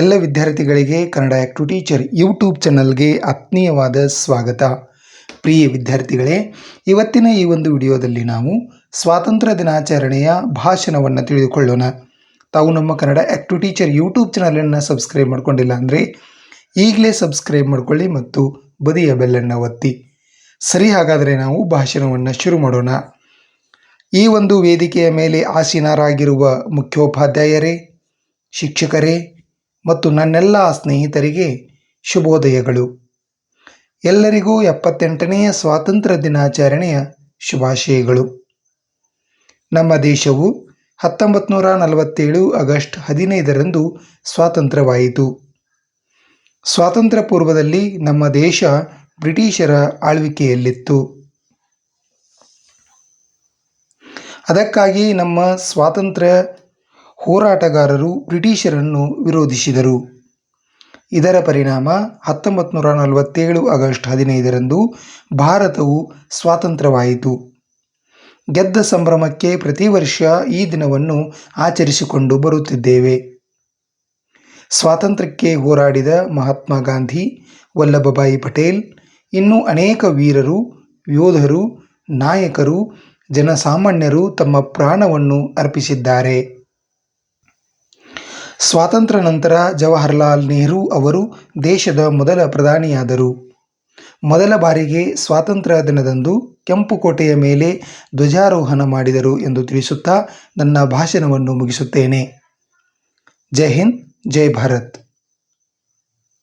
ಎಲ್ಲ ವಿದ್ಯಾರ್ಥಿಗಳಿಗೆ Kannada to teacher YouTube ಚಾನಲ್ಗೆ ಆತ್ಮೀಯವಾದ ಸ್ವಾಗತ. ಪ್ರಿಯ ವಿದ್ಯಾರ್ಥಿಗಳೇ, ಇವತ್ತಿನ ಈ ಒಂದು ವಿಡಿಯೋದಲ್ಲಿ ನಾವು ಸ್ವಾತಂತ್ರ್ಯ ದಿನಾಚರಣೆಯ ಭಾಷಣವನ್ನು ತಿಳಿದುಕೊಳ್ಳೋಣ. ತಾವು ನಮ್ಮ ಕನ್ನಡ ಟು ಟೀಚರ್ ಯೂಟ್ಯೂಬ್ ಚಾನಲನ್ನು ಸಬ್ಸ್ಕ್ರೈಬ್ ಮಾಡ್ಕೊಂಡಿಲ್ಲ ಅಂದರೆ ಈಗಲೇ ಸಬ್ಸ್ಕ್ರೈಬ್ ಮಾಡ್ಕೊಳ್ಳಿ ಮತ್ತು ಬದಿಯ ಬೆಲ್ಲನ್ನು ಒತ್ತಿ. ಸರಿ, ಹಾಗಾದರೆ ನಾವು ಭಾಷಣವನ್ನು ಶುರು ಮಾಡೋಣ. ಈ ಒಂದು ವೇದಿಕೆಯ ಮೇಲೆ ಆಸೀನರಾಗಿರುವ ಮುಖ್ಯೋಪಾಧ್ಯಾಯರೇ, ಶಿಕ್ಷಕರೇ ಮತ್ತು ನನ್ನೆಲ್ಲ ಸ್ನೇಹಿತರಿಗೆ ಶುಭೋದಯಗಳು. ಎಲ್ಲರಿಗೂ ಎಪ್ಪತ್ತೆಂಟನೆಯ ಸ್ವಾತಂತ್ರ್ಯ ದಿನಾಚರಣೆಯ ಶುಭಾಶಯಗಳು. ನಮ್ಮ ದೇಶವು ಹತ್ತೊಂಬತ್ತು ನೂರ ನಲವತ್ತೇಳು ಆಗಸ್ಟ್ ಹದಿನೈದರಂದು ಸ್ವಾತಂತ್ರ್ಯವಾಯಿತು. ಸ್ವಾತಂತ್ರ್ಯ ಪೂರ್ವದಲ್ಲಿ ನಮ್ಮ ದೇಶ ಬ್ರಿಟಿಷರ ಆಳ್ವಿಕೆಯಲ್ಲಿತ್ತು. ಅದಕ್ಕಾಗಿ ನಮ್ಮ ಸ್ವಾತಂತ್ರ್ಯ ಹೋರಾಟಗಾರರು ಬ್ರಿಟಿಷರನ್ನು ವಿರೋಧಿಸಿದರು. ಇದರ ಪರಿಣಾಮ ಹತ್ತೊಂಬತ್ತು ನೂರ ನಲವತ್ತೇಳು ಆಗಸ್ಟ್ ಹದಿನೈದರಂದು ಭಾರತವು ಸ್ವಾತಂತ್ರ್ಯವಾಯಿತು. ಗೆದ್ದ ಸಂಭ್ರಮಕ್ಕೆ ಪ್ರತಿ ವರ್ಷ ಈ ದಿನವನ್ನು ಆಚರಿಸಿಕೊಂಡು ಬರುತ್ತಿದ್ದೇವೆ. ಸ್ವಾತಂತ್ರ್ಯಕ್ಕೆ ಹೋರಾಡಿದ ಮಹಾತ್ಮ ಗಾಂಧಿ, ವಲ್ಲಭಭಾಯಿ ಪಟೇಲ್, ಇನ್ನೂ ಅನೇಕ ವೀರರು, ಯೋಧರು, ನಾಯಕರು, ಜನಸಾಮಾನ್ಯರು ತಮ್ಮ ಪ್ರಾಣವನ್ನು ಅರ್ಪಿಸಿದ್ದಾರೆ. ಸ್ವಾತಂತ್ರ್ಯ ನಂತರ ಜವಾಹರ್ಲಾಲ್ ನೆಹರು ಅವರು ದೇಶದ ಮೊದಲ ಪ್ರಧಾನಿಯಾದರು. ಮೊದಲ ಬಾರಿಗೆ ಸ್ವಾತಂತ್ರ್ಯ ದಿನದಂದು ಕೆಂಪು ಕೋಟೆಯ ಮೇಲೆ ಧ್ವಜಾರೋಹಣ ಮಾಡಿದರು ಎಂದು ತಿಳಿಸುತ್ತಾ ನನ್ನ ಭಾಷಣವನ್ನು ಮುಗಿಸುತ್ತೇನೆ. ಜೈ ಹಿಂದ್, ಜೈ ಭಾರತ್.